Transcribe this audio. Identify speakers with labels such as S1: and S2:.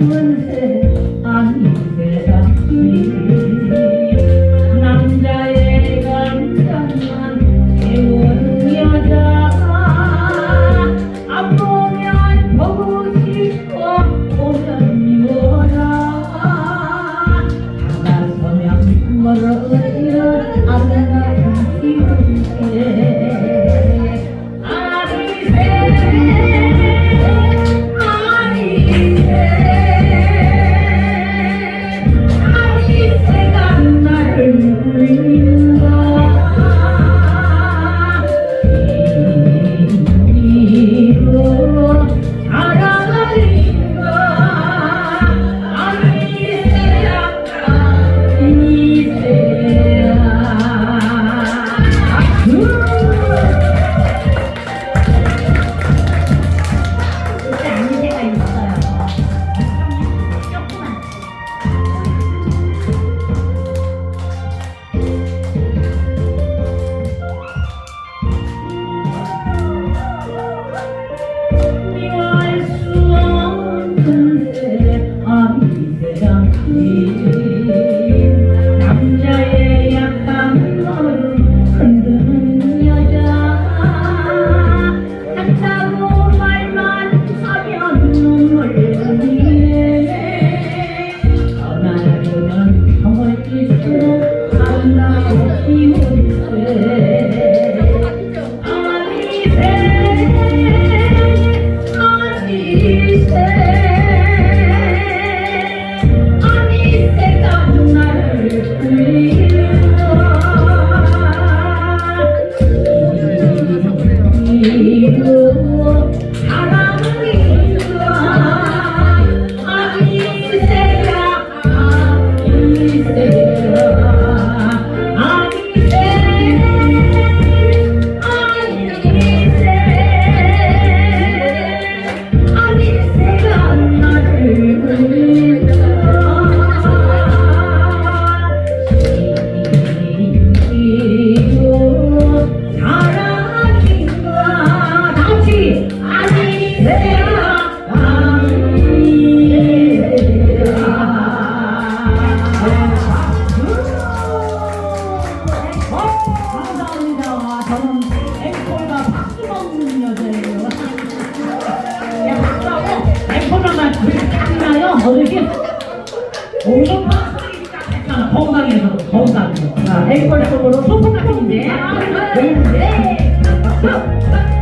S1: one day. 저는 앵콜과 박수 먹는 여자예요. 야, 박수하고 앵콜만 그렇게 딱나요 어저께 오늘 박수니까 건강에서, 건강에서. 아, 앵콜 속으로 소프트인데. 아, 네. 박수!